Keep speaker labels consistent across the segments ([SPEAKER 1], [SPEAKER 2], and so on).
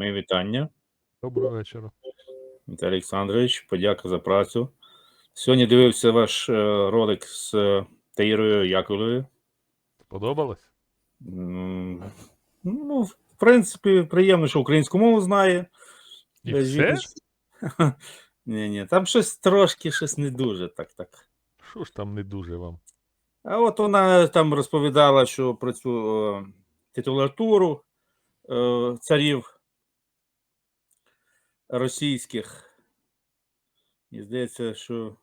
[SPEAKER 1] Мої вітання.
[SPEAKER 2] Доброго вечора.
[SPEAKER 1] Віталій Олександрович, подяка за працю. Сьогодні дивився ваш е, ролик з е, Таїрою Яковлевою.
[SPEAKER 2] Сподобалось?
[SPEAKER 1] Ну, в принципі, приємно, що українську мову знає.
[SPEAKER 2] І
[SPEAKER 1] Без
[SPEAKER 2] все?
[SPEAKER 1] Ні, ні, там щось трошки, щось не дуже так, так.
[SPEAKER 2] Що ж там не дуже вам?
[SPEAKER 1] А от вона там розповідала, що про цю е, титулатуру е, царів російських. І здається, що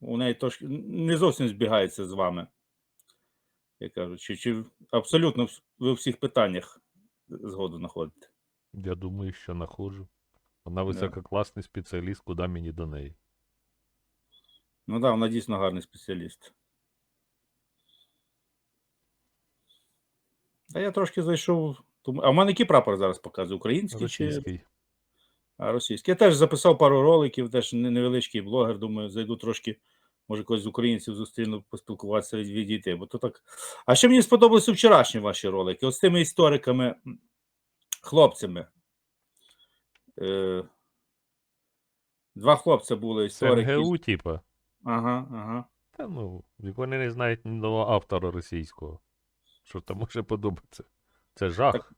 [SPEAKER 1] у неї трошки не зовсім збігається з вами. Я кажу, чи, чи абсолютно ви у всіх питаннях згоду знаходите.
[SPEAKER 2] Я думаю, що находжу. Вона висококласний спеціаліст, куди мені до неї.
[SPEAKER 1] Ну так, да, вона дійсно гарний спеціаліст. А я трошки зайшов. А в мене який прапор зараз показує? Український
[SPEAKER 2] Російський.
[SPEAKER 1] а, російський? Я теж записав пару роликів, теж невеличкий блогер. Думаю, зайду трошки, може, когось з українців зустріну, поспілкуватися, від- відійти. Бо то так. А ще мені сподобалися вчорашні ваші ролики. От з тими істориками, хлопцями. Е, Два хлопця були історики.
[SPEAKER 2] МГУ, типа.
[SPEAKER 1] Ага, ага.
[SPEAKER 2] Та ну, вони не знають ні одного автора російського. Що там може подобатися? Це жах.
[SPEAKER 1] Так-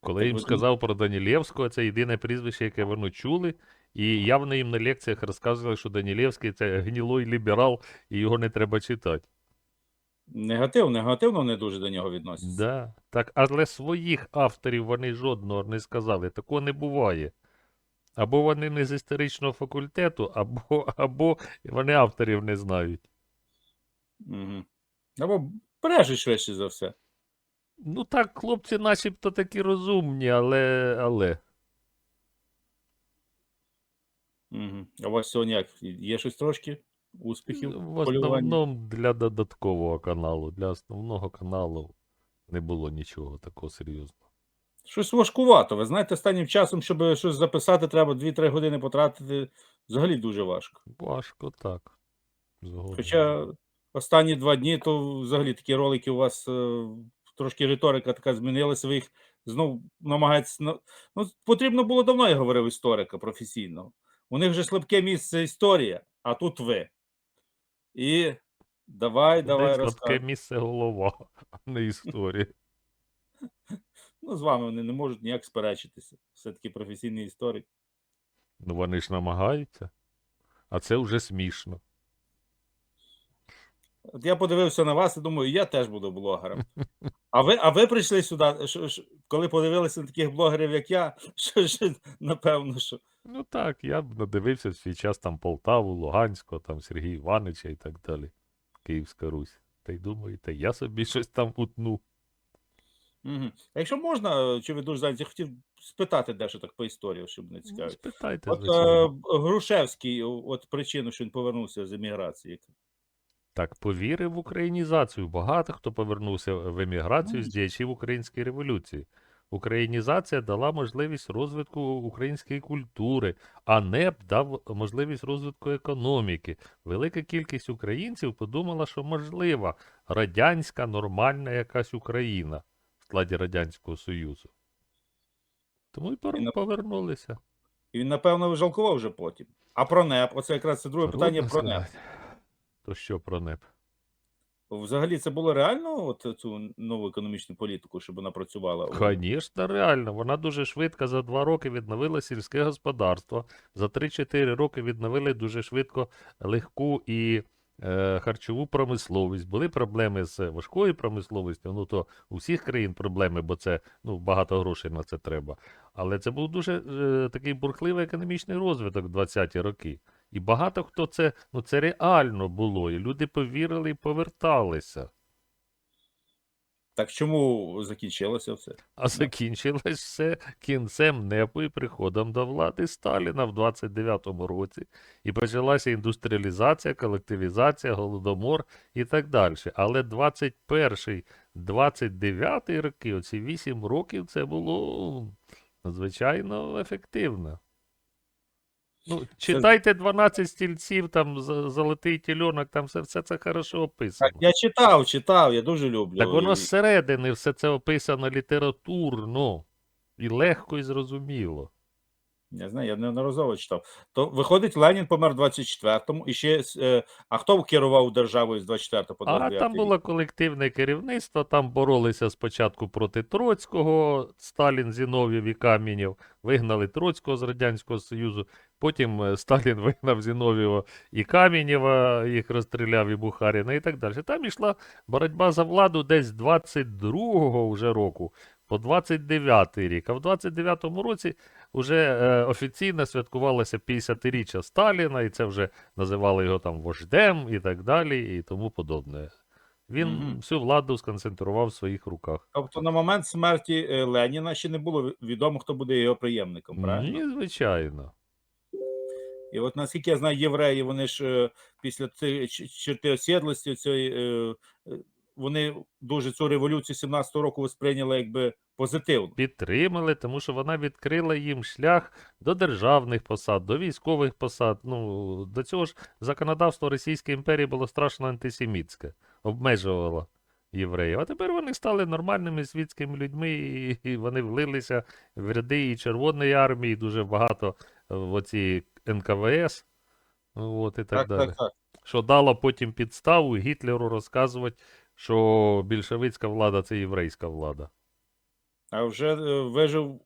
[SPEAKER 2] Коли їм сказав про Данілєвського, це єдине прізвище, яке вони чули, і явно їм на лекціях розказували, що Данілєвський це гнілой ліберал, і його не треба читати.
[SPEAKER 1] Негатив, негативно вони дуже до нього відносяться.
[SPEAKER 2] Да. Так, але своїх авторів вони жодного не сказали. Такого не буває. Або вони не з історичного факультету, або, або вони авторів не знають.
[SPEAKER 1] Угу. Або брешуть швидше за все.
[SPEAKER 2] Ну так, хлопці начебто такі розумні, але. але.
[SPEAKER 1] Угу. А у вас сьогодні як? Є щось трошки успіхів?
[SPEAKER 2] В основному для додаткового каналу. Для основного каналу не було нічого такого серйозного.
[SPEAKER 1] Щось важкувато. Ви знаєте, останнім часом, щоб щось записати, треба 2-3 години потратити. Взагалі дуже важко.
[SPEAKER 2] Важко так. Згоден.
[SPEAKER 1] Хоча останні два дні, то взагалі такі ролики у вас е, трошки риторика така змінилася. Ви їх знов намагаєтесь. Ну, потрібно було давно, я говорив, історика професійного. У них же слабке місце історія, а тут ви. І давай, давай
[SPEAKER 2] Десь слабке
[SPEAKER 1] розказуй.
[SPEAKER 2] місце голова, а не історія.
[SPEAKER 1] Ну, з вами вони не можуть ніяк сперечитися. Все-таки професійний історик.
[SPEAKER 2] Ну вони ж намагаються. А це вже смішно.
[SPEAKER 1] От я подивився на вас і думаю, я теж буду блогером. А ви, а ви прийшли сюди, що, що, коли подивилися на таких блогерів, як я, що, що напевно, що.
[SPEAKER 2] Ну так, я б надивився в свій час там Полтаву, Луганського, там Сергія Івановича і так далі. Київська Русь. Та й думаю, та я собі щось там утну.
[SPEAKER 1] Угу. А якщо можна, е, чи ви дуже зайняті, я хотів спитати дещо так по історії, щоб не
[SPEAKER 2] Ну, спитайте,
[SPEAKER 1] От е. Грушевський, от причину, що він повернувся з еміграції.
[SPEAKER 2] Так, повірив в українізацію. Багато хто повернувся в еміграцію з діячів української революції. Українізація дала можливість розвитку української культури, а НЕП дав можливість розвитку економіки. Велика кількість українців подумала, що можлива радянська нормальна якась Україна в складі Радянського Союзу. Тому й
[SPEAKER 1] І
[SPEAKER 2] повернулися.
[SPEAKER 1] І він, напевно, жалкував вже потім. А про НЕП, оце якраз це друге питання
[SPEAKER 2] Трудно
[SPEAKER 1] про НЕП.
[SPEAKER 2] То що про НЕП?
[SPEAKER 1] Взагалі це було реально, от цю нову економічну політику, щоб вона працювала?
[SPEAKER 2] Звісно, реально. Вона дуже швидко за два роки відновила сільське господарство. За 3-4 роки відновили дуже швидко легку і е, харчову промисловість. Були проблеми з важкою промисловістю. Ну то у всіх країн проблеми, бо це ну, багато грошей на це треба. Але це був дуже е, такий бурхливий економічний розвиток в 20-ті роки. І багато хто це, ну це реально було. І люди повірили і поверталися.
[SPEAKER 1] Так чому закінчилося все?
[SPEAKER 2] А закінчилось все кінцем НЕПу і приходом до влади Сталіна в 29-му році. І почалася індустріалізація, колективізація, голодомор і так далі. Але 21-й, 29-й роки, оці 8 років, це було надзвичайно ефективно. Ну, читайте 12 стільців, там золотий тільонок, там все, все це хорошо описано.
[SPEAKER 1] Так, я читав, читав, я дуже люблю.
[SPEAKER 2] Так воно зсередини все це описано літературно і легко і зрозуміло.
[SPEAKER 1] Я знаю, я неодноразово читав. То виходить, Ленін помер в 24-му, і ще е, а хто керував державою з 24 по
[SPEAKER 2] А там було колективне керівництво, там боролися спочатку проти Троцького, Сталін, Зінов'єв і Камінєв, вигнали Троцького з Радянського Союзу, потім е, Сталін вигнав Зінов'єва і Камінєва, їх розстріляв і Бухаріна і так далі. Там йшла боротьба за владу десь з 22-го вже року по 29-й рік. А в 29-му році вже е, офіційно святкувалося 50-річчя Сталіна, і це вже називали його там вождем і так далі, і тому подобне. Він
[SPEAKER 1] Мгм.
[SPEAKER 2] всю владу сконцентрував в своїх руках.
[SPEAKER 1] Тобто на момент смерті е, Леніна ще не було відомо, хто буде його преємником, правильно?
[SPEAKER 2] Ні, звичайно.
[SPEAKER 1] І от наскільки я знаю, євреї, вони ж е, після цієї черти осідлості, цієї, е, е, вони дуже цю революцію 17-го року сприйняли якби позитивно.
[SPEAKER 2] Підтримали, тому що вона відкрила їм шлях до державних посад, до військових посад. Ну, до цього ж законодавство Російської імперії було страшно антисемітське, обмежувало євреїв. А тепер вони стали нормальними світськими людьми, і, вони влилися в ряди і Червоної армії, дуже багато е, в оці НКВС. От, і так,
[SPEAKER 1] Так,
[SPEAKER 2] далі.
[SPEAKER 1] так, так.
[SPEAKER 2] Що дало потім підставу Гітлеру розказувати, що більшовицька влада це єврейська влада.
[SPEAKER 1] А вже е, вижив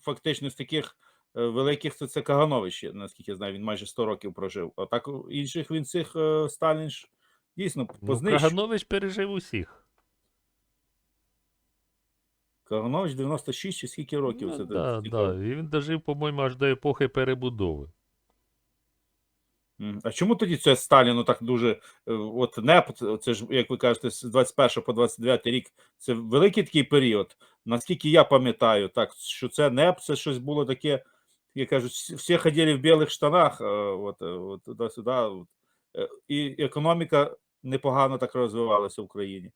[SPEAKER 1] фактично з таких е, великих це, це Каганович, наскільки я знаю, він майже 100 років прожив. А так інших він цих е, Сталін ж дійсно
[SPEAKER 2] Ну. Каганович пережив усіх.
[SPEAKER 1] Каганович 96 чи скільки років
[SPEAKER 2] Ну,
[SPEAKER 1] це
[SPEAKER 2] да, да. І він дожив, по-моєму, аж до епохи перебудови.
[SPEAKER 1] А чому тоді це Сталіну так дуже е, от НЕП, це- ж, як ви кажете, з 21 по 29 рік, це великий такий період. Наскільки я пам'ятаю, так що це НЕП, це щось було таке, як кажуть, всі- ходили в білих штанах, е, от, е, от туди-сюди. от. І економіка непогано так розвивалася в Україні.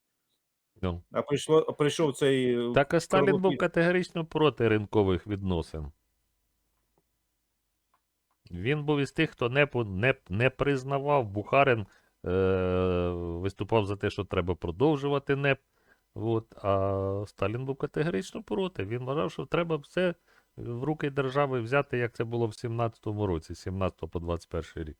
[SPEAKER 2] Ну.
[SPEAKER 1] А прийшло, прийшов цей
[SPEAKER 2] Так а Сталін був категорично проти ринкових відносин. Він був із тих, хто не, не, не признавав. Бухарин е, виступав за те, що треба продовжувати НЕП. От, а Сталін був категорично проти. Він вважав, що треба все в руки держави взяти, як це було в 17-му році, з 17 по 21 рік.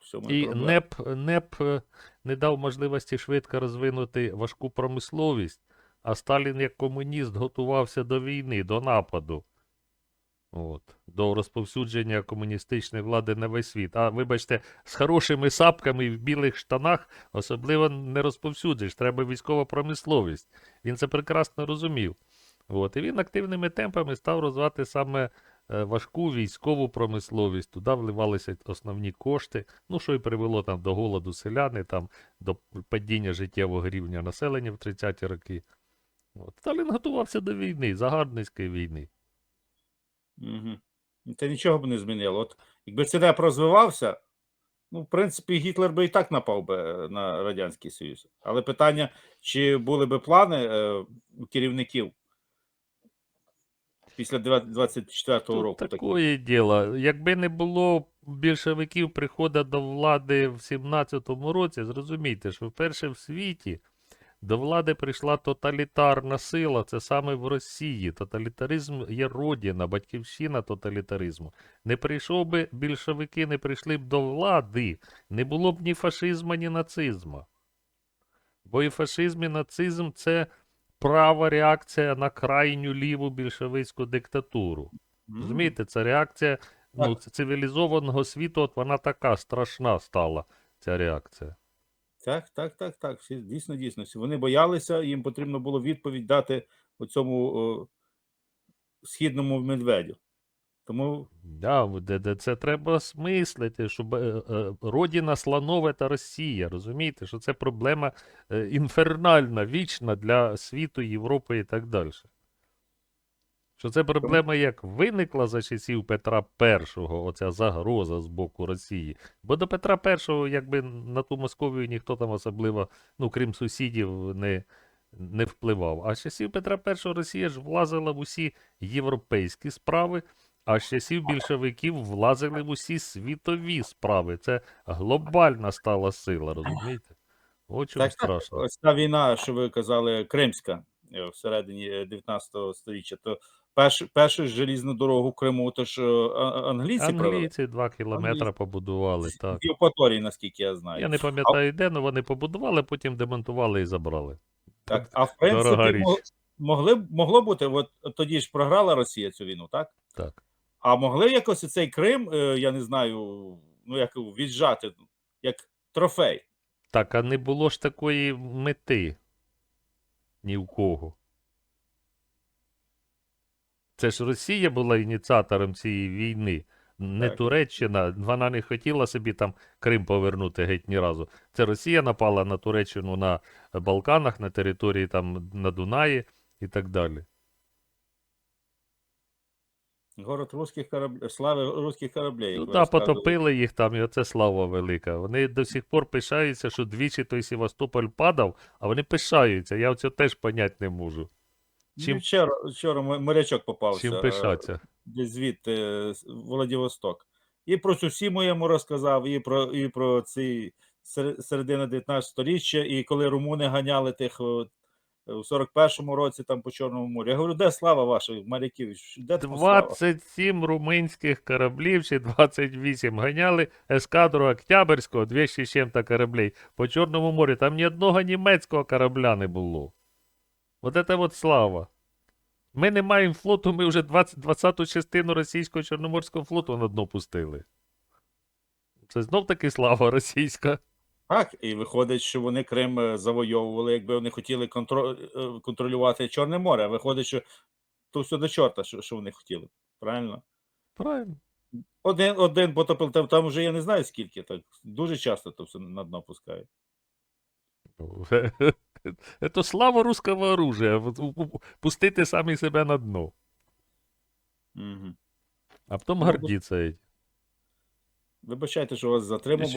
[SPEAKER 1] Цьому
[SPEAKER 2] І. НЕП, НЕП е, не дав можливості швидко розвинути важку промисловість, а Сталін як комуніст готувався до війни, до нападу. От, до розповсюдження комуністичної влади на весь світ. А вибачте, з хорошими сапками в білих штанах особливо не розповсюдиш. Треба військова промисловість. Він це прекрасно розумів. От, і він активними темпами став розвивати саме е, важку військову промисловість. Туди вливалися основні кошти. Ну, що і привело там до голоду селяни, там, до падіння життєвого рівня населення в 30-ті роки. От. Сталін готувався до війни, загарбницької війни.
[SPEAKER 1] Угу. Це нічого б не змінило. От якби це НЕП розвивався, ну, в принципі, Гітлер би і так напав би е, на Радянський Союз. Але питання, чи були би плани е, у керівників після 24-го
[SPEAKER 2] Тут
[SPEAKER 1] року? такі?
[SPEAKER 2] такое діло. Якби не було більшовиків приходу до влади в 17-му році, зрозумійте, що вперше в світі до влади прийшла тоталітарна сила, це саме в Росії. Тоталітаризм є родина, батьківщина тоталітаризму. Не прийшов би більшовики, не прийшли б до влади, не було б ні фашизму, ні нацизму. Бо і фашизм, і нацизм це права реакція на крайню ліву більшовицьку диктатуру. Розумієте, це реакція ну, цивілізованого світу, от вона така страшна стала, ця реакція.
[SPEAKER 1] Так, так, так, так. Всі, дійсно, дійсно. Вони боялися, їм потрібно було відповідь дати оцьому о, східному медведю. Тому
[SPEAKER 2] Да, це треба осмислити, щоб е, е, родина слонова та Росія, розумієте, що це проблема е, інфернальна, вічна для світу, Європи і так далі. Що це проблема як виникла за часів Петра І, оця загроза з боку Росії. Бо до Петра І, якби на ту Московію ніхто там особливо, ну крім сусідів, не, не впливав. А з часів Петра І Росія ж влазила в усі європейські справи, А з часів більшовиків влазили в усі світові справи. Це глобальна стала сила, розумієте? От чому
[SPEAKER 1] Так,
[SPEAKER 2] страшно.
[SPEAKER 1] ось та війна, що ви казали, Кримська е, всередині е, 19 століття, то перш, першу желізну дорогу в Криму, то ж е, англійці.
[SPEAKER 2] Англійці два кілометри
[SPEAKER 1] Англійці.
[SPEAKER 2] побудували, так.
[SPEAKER 1] Євпаторії, наскільки я знаю.
[SPEAKER 2] Я не пам'ятаю де, але вони побудували, потім демонтували і забрали.
[SPEAKER 1] Так, а в принципі, могли, б- могло бути, от тоді ж програла Росія цю війну, так?
[SPEAKER 2] Так.
[SPEAKER 1] А могли якось цей Крим, е, я не знаю, ну як віджати, як трофей.
[SPEAKER 2] Так, а не було ж такої мети ні в кого. Це ж Росія була ініціатором цієї війни, не
[SPEAKER 1] Так.
[SPEAKER 2] Туреччина. Вона не хотіла собі там Крим повернути геть ні разу. Це Росія напала на Туреччину на Балканах, на території там на Дунаї і так далі.
[SPEAKER 1] Город русських кораблів, слави русських кораблів.
[SPEAKER 2] Ну так, потопили їх там, і оце слава велика. Вони до сих пор пишаються, що двічі той Севастополь падав, а вони пишаються. Я оце теж понять не можу.
[SPEAKER 1] Ну,
[SPEAKER 2] Чим,
[SPEAKER 1] Вчора, вчора морячок попався.
[SPEAKER 2] чим
[SPEAKER 1] е,
[SPEAKER 2] пишаться?
[SPEAKER 1] десь звідти е, з- Владивосток. І про Сусіму я йому розказав, і про і про ці сер- середина 19 століття, і коли румуни ганяли тих о, у 41-му році там по Чорному морю. Я говорю, де слава ваших моряків? Де та слава?
[SPEAKER 2] 27 румунських кораблів чи 28 ганяли ескадру Октябрьського, 200 з чим-то кораблей по Чорному морю. Там ні одного німецького корабля не було. От це от слава. Ми не маємо флоту, ми вже 20, 20-ту частину російського Чорноморського флоту на дно пустили. Це знов таки слава російська.
[SPEAKER 1] Так, і виходить, що вони Крим е, завойовували, якби вони хотіли е, контролювати Чорне море. А виходить, що то все до чорта, що, що вони хотіли. Правильно?
[SPEAKER 2] Правильно.
[SPEAKER 1] Один, один потопив, там, там вже я не знаю скільки, так дуже часто то все на дно пускають.
[SPEAKER 2] Це слава русского оружия. Пустити самі себе на дно.
[SPEAKER 1] Угу.
[SPEAKER 2] А потім
[SPEAKER 1] Ну,
[SPEAKER 2] гордіться. этим.
[SPEAKER 1] Вибачайте, що вас затримав.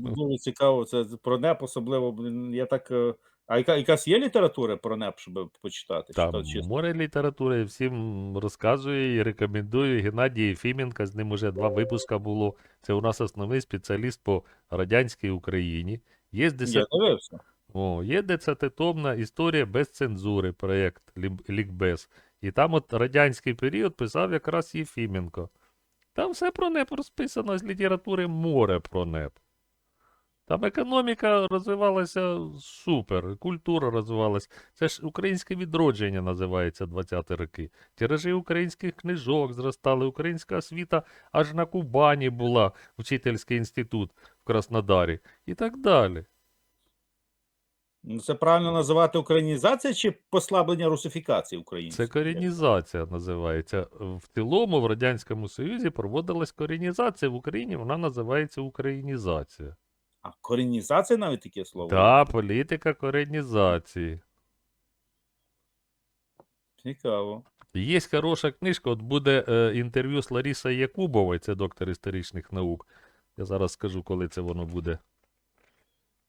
[SPEAKER 1] Дуже цікаво. Це про НЕП, особливо. Я так. е, А яка, якась є література про НЕП, щоб почитати? Чи
[SPEAKER 2] Там
[SPEAKER 1] чисто?
[SPEAKER 2] море літератури, всім розказую і рекомендую. Геннадій Єфіменко, з ним уже два випуска було. Це у нас основний спеціаліст по радянській Україні. Є
[SPEAKER 1] Я
[SPEAKER 2] 10...
[SPEAKER 1] дивився.
[SPEAKER 2] О, є десятитомна історія без цензури, проєкт Лікбез. І там от радянський період писав якраз Єфіменко. Там все про НЕП розписано з літератури море про НЕП. Там економіка розвивалася супер, культура розвивалася. Це ж українське відродження називається 20-ті роки. Тиражі українських книжок зростали, українська освіта аж на Кубані була, вчительський інститут в Краснодарі і так далі.
[SPEAKER 1] Ну, Це правильно називати українізація чи послаблення русифікації українців?
[SPEAKER 2] Це корінізація називається. В цілому в Радянському Союзі проводилась корінізація. В Україні вона називається українізація.
[SPEAKER 1] А корінізація навіть таке слово?
[SPEAKER 2] Так, політика корінізації.
[SPEAKER 1] Цікаво.
[SPEAKER 2] Є хороша книжка, от буде е, інтерв'ю з Ларісою Якубовою, це доктор історичних наук. Я зараз скажу, коли це воно буде.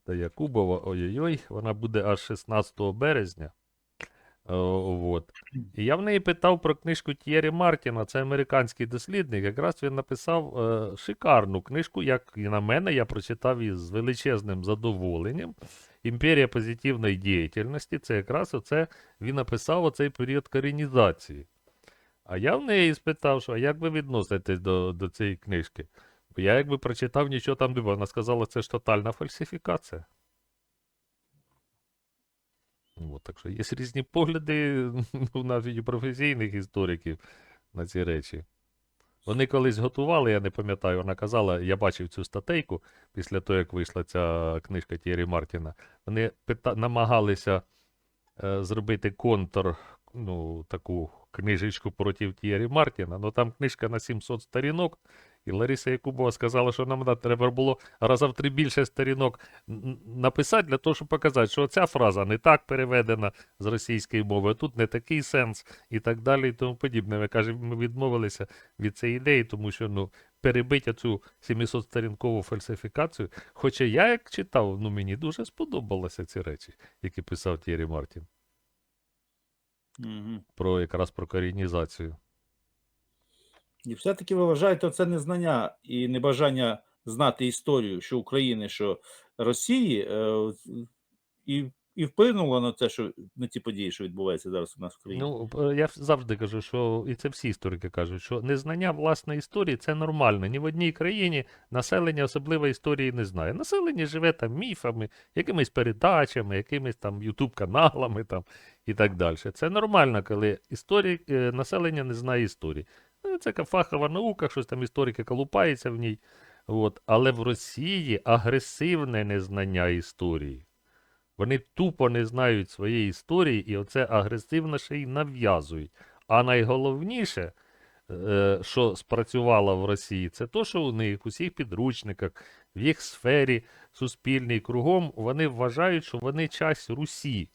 [SPEAKER 2] Та Якубова, ой-ой-ой, вона буде аж 16 березня. О, от. І я в неї питав про книжку Т'єрі Мартіна, це американський дослідник. Якраз він написав е, шикарну книжку, як і на мене, я прочитав її з величезним задоволенням. Імперія позитивної діяльності. Це якраз оце він написав оцей період корінізації. А я в неї спитав, що як ви відноситесь до, до цієї книжки? Я якби прочитав, нічого там не було. Вона сказала, це ж тотальна фальсифікація. От, так що є різні погляди ну, навіть у професійних істориків на ці речі. Вони колись готували, я не пам'ятаю, вона казала, я бачив цю статейку після того, як вийшла ця книжка Тєрі Мартіна. Вони пита- намагалися е, зробити контр, ну, таку книжечку проти Тієрі Мартіна. Ну там книжка на 700 сторінок, і Лариса Якубова сказала, що нам треба було раза в три більше сторінок написати для того, щоб показати, що ця фраза не так переведена з російської мови, а тут не такий сенс і так далі, і тому подібне. Ми кажемо, ми відмовилися від цієї ідеї, тому що ну, перебити цю 700-сторінкову фальсифікацію. Хоча я як читав, ну мені дуже сподобалися ці речі, які писав Тєрі Мартін
[SPEAKER 1] Угу.
[SPEAKER 2] про якраз про корінізацію.
[SPEAKER 1] І все-таки ви вважаєте, це незнання і небажання знати історію, що України, що Росії, е, і, і вплинуло на те, що на ті події, що відбуваються зараз у нас в країні.
[SPEAKER 2] Ну, е, я завжди кажу, що і це всі історики кажуть, що незнання власної історії це нормально. Ні в одній країні населення особливо історії не знає. Населення живе там міфами, якимись передачами, якимись там ютуб-каналами там і так далі. Це нормально, коли історії, е, населення не знає історії. Ну, Це фахова наука, щось там історики колупаються в ній. От. Але в Росії агресивне незнання історії. Вони тупо не знають своєї історії і оце агресивно ще й нав'язують. А найголовніше, е, що спрацювало в Росії, це то, що у них у всіх підручниках, в їх сфері суспільній кругом вони вважають, що вони часть Русі.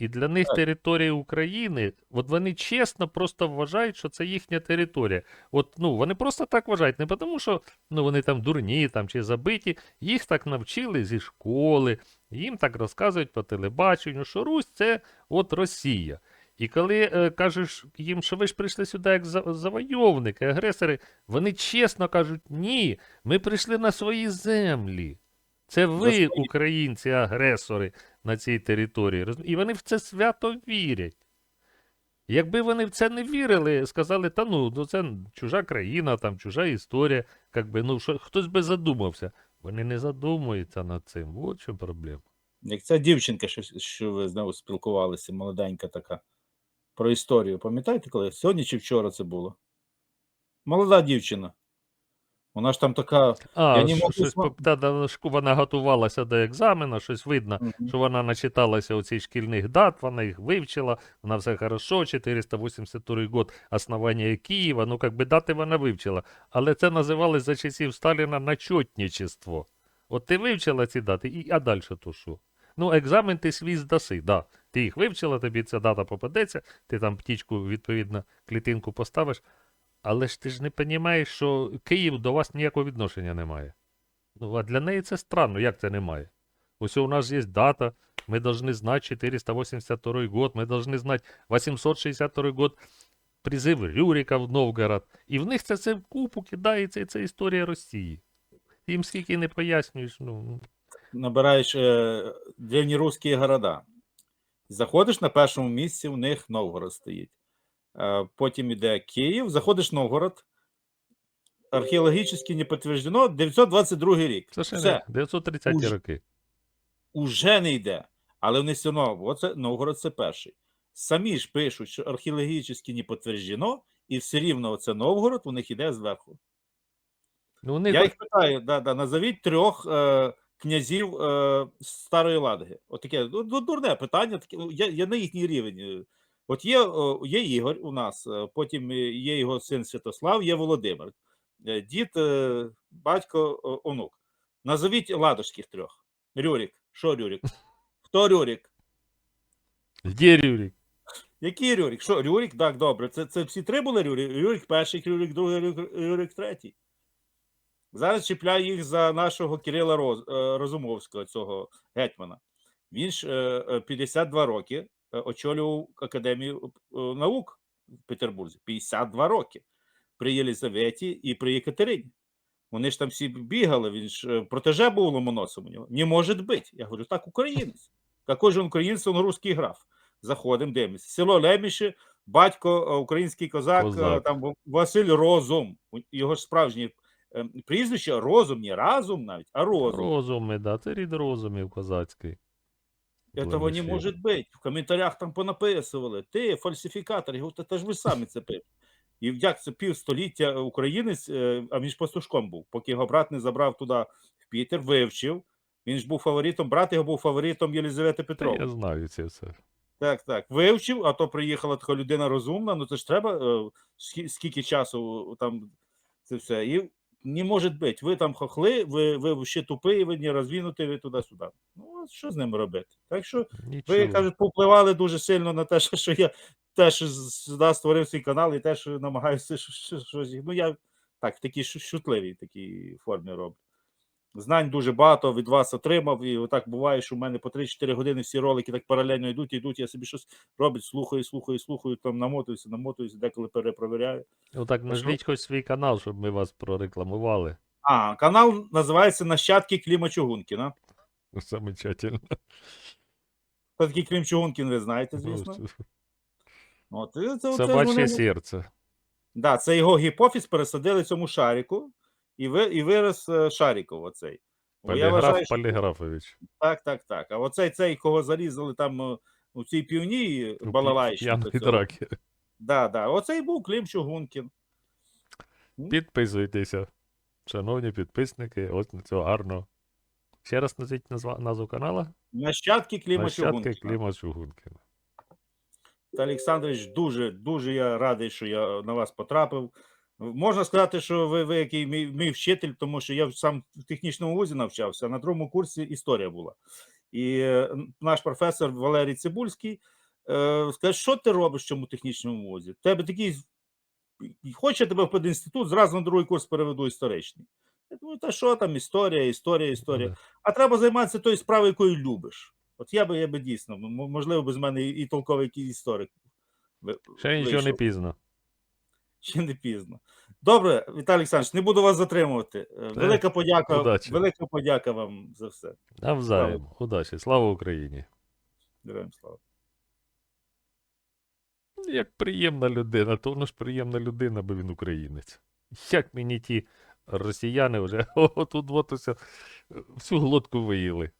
[SPEAKER 2] І для них територія України, от вони чесно просто вважають, що це їхня територія. От, ну, вони просто так вважають, не тому, що ну, вони там дурні там, чи забиті, їх так навчили зі школи, їм так розказують по телебаченню, що Русь це от Росія. І коли е, кажеш їм, що ви ж прийшли сюди як за- завойовники, агресори, вони чесно кажуть, ні, ми прийшли на свої землі. Це ви, українці, агресори на цій території. І вони в це свято вірять. Якби вони в це не вірили, сказали, та ну, ну це чужа країна, там чужа історія, як би, ну що, хтось би задумався. Вони не задумуються над цим. От чому проблема.
[SPEAKER 1] Як ця дівчинка, що, що ви знову спілкувалися, молоденька така, про історію. Пам'ятаєте, коли? Сьогодні чи вчора це було? Молода дівчина. Вона ж там така.
[SPEAKER 2] А,
[SPEAKER 1] Я не можу
[SPEAKER 2] щось, по- та, вона готувалася до екзамену, щось видно,
[SPEAKER 1] Мгм.
[SPEAKER 2] що вона начиталася оцих шкільних дат, вона їх вивчила, вона все хорошо, 482 год основання Києва, ну як би дати вона вивчила. Але це називали за часів Сталіна начотничество. От ти вивчила ці дати, і, а далі то що? Ну, екзамен ти свій здаси, да. Ти їх вивчила, тобі ця дата попадеться, ти там птічку, відповідно, клітинку поставиш, але ж ти ж не розумієш, що Київ до вас ніякого відношення не має. Ну, а для неї це странно, як це немає. Ось у нас є дата, ми повинні знати 482 год, ми повинні знати 862 год, призив Рюрика в Новгород. І в них це все в купу кидається, і це історія Росії. Їм скільки не пояснюєш, ну.
[SPEAKER 1] Набираєш е, древньоруські города. Заходиш на першому місці, у них Новгород стоїть. Е, потім іде Київ, заходиш в Новгород. Археологічно не підтверджено 922 рік.
[SPEAKER 2] Це ще
[SPEAKER 1] Все.
[SPEAKER 2] не 930
[SPEAKER 1] Уж-
[SPEAKER 2] роки.
[SPEAKER 1] уже не йде. Але вони все одно, оце Новгород це перший. Самі ж пишуть, що археологічно не підтверджено, і все рівно це Новгород у них іде зверху.
[SPEAKER 2] Ну, них
[SPEAKER 1] Я їх питаю, да, да, назовіть трьох е, князів е, Старої Ладоги. От ну, дурне питання, таке, ну, я, я на їхній рівень. От є, є Ігор у нас, е, потім е, є його син Святослав, є Володимир, е, дід, батько, онук. Назовіть ладожських трьох. Рюрік. Що Рюрік? Хто Рюрік?
[SPEAKER 2] Де Рюрик?
[SPEAKER 1] Який Рюрік? Що, Рюрік? Так, добре. Це, це всі три були Рюрік? Рюрік перший, Рюрік другий, Рюрік, Рюрік третій. Зараз чіпляю їх за нашого Кирила Роз, Розумовського, цього гетьмана. Він ж е, е, 52 роки очолював Академію е, наук в Петербурзі. 52 роки. При Єлизаветі і при Єкатерині. Вони ж там всі бігали, він ж е, протеже був ломоносом у нього. Не може бути. Я говорю, так, українець. Він українець, він русський граф. Заходимо, дивимося. Село Леміші, батько, е, український козак, е,
[SPEAKER 2] Козак.
[SPEAKER 1] там Василь Розум. Його ж справжнє е, прізвище Розум, не разум навіть, а Розум.
[SPEAKER 2] Розуми, да, це рід розумів козацький.
[SPEAKER 1] Этого не может быть. В коментарях там понаписували. Ти фальсифікатор. Я говорю, та ж ви самі це пишете. І як це півстоліття українець, е, а він ж пастушком був, поки його брат не забрав туди в Пітер, вивчив. Він ж був фаворитом, брат його був фаворитом Єлизавети
[SPEAKER 2] Та
[SPEAKER 1] Петровни.
[SPEAKER 2] я знаю це все.
[SPEAKER 1] Так, так. Вивчив, а то приїхала така людина розумна. Ну це ж треба е, скільки часу там це все. І не може бути. Ви там хохли, ви, ви ще тупі, ви не розвинуті, ви туди-сюди. Ну, а що з ними робити? Так що
[SPEAKER 2] Нічого.
[SPEAKER 1] ви кажуть, повпливали дуже сильно на те, що, я теж сюди створив свій канал і теж намагаюся щось. Ну, я так, в такій шу- шутливій такій формі роблю. Знань дуже багато від вас отримав, і отак буває, що в мене по 3-4 години всі ролики так паралельно йдуть, йдуть, я собі щось роблю, слухаю, слухаю, слухаю, там намотуюся, намотуюся, деколи перепровіряю.
[SPEAKER 2] Отак назвіть хоч свій канал, щоб ми вас прорекламували.
[SPEAKER 1] А, канал називається Нащадки Кліма Чугункіна.
[SPEAKER 2] Замечательно.
[SPEAKER 1] Хто такий Клім Чугункін, ви знаєте, звісно. От, це,
[SPEAKER 2] Собаче серце.
[SPEAKER 1] Да, це його гіпофіз пересадили цьому шарику, і, ви, і вирос е, Шаріков оцей. Бо
[SPEAKER 2] Поліграф
[SPEAKER 1] вважаю, що-
[SPEAKER 2] Поліграфович.
[SPEAKER 1] Так, так, так. А оцей цей, кого зарізали там е, у цій півні.
[SPEAKER 2] П'яної
[SPEAKER 1] оцього.
[SPEAKER 2] драки.
[SPEAKER 1] Да, да. Оцей був Клім Чугункін.
[SPEAKER 2] Підписуйтеся. Шановні підписники, ось на цього гарного. Ще раз назвіть назва, назву канала.
[SPEAKER 1] Нащадки Кліма
[SPEAKER 2] Нащадки
[SPEAKER 1] Чугункіна.
[SPEAKER 2] Кліма Чугункіна.
[SPEAKER 1] Та, Олександрович, дуже, дуже я радий, що я на вас потрапив. Можна сказати, що ви, ви який мій, мій вчитель, тому що я сам в технічному вузі навчався, а на другому курсі історія була. І е, наш професор Валерій Цибульський е, сказав, що ти робиш в цьому технічному вузі? Тебе такий хоче тебе в пединститут, зразу на другий курс переведу історичний. Я думаю, та що там історія, історія, історія.
[SPEAKER 2] Ну,
[SPEAKER 1] А треба займатися тою справою, якою любиш. От я би, я би дійсно, можливо, без мене і, толковий історик.
[SPEAKER 2] Ще нічого не пізно.
[SPEAKER 1] Ще не пізно. Добре, Віталій Олександрович, не буду вас затримувати. Е, Велика подяка,
[SPEAKER 2] удачі.
[SPEAKER 1] велика подяка вам за все.
[SPEAKER 2] Навзаєм. Удачі. Слава Україні.
[SPEAKER 1] Героям слава.
[SPEAKER 2] Як приємна людина, то воно ж приємна людина, бо він українець. Як мені ті росіяни вже о, тут от усе, всю глотку виїли.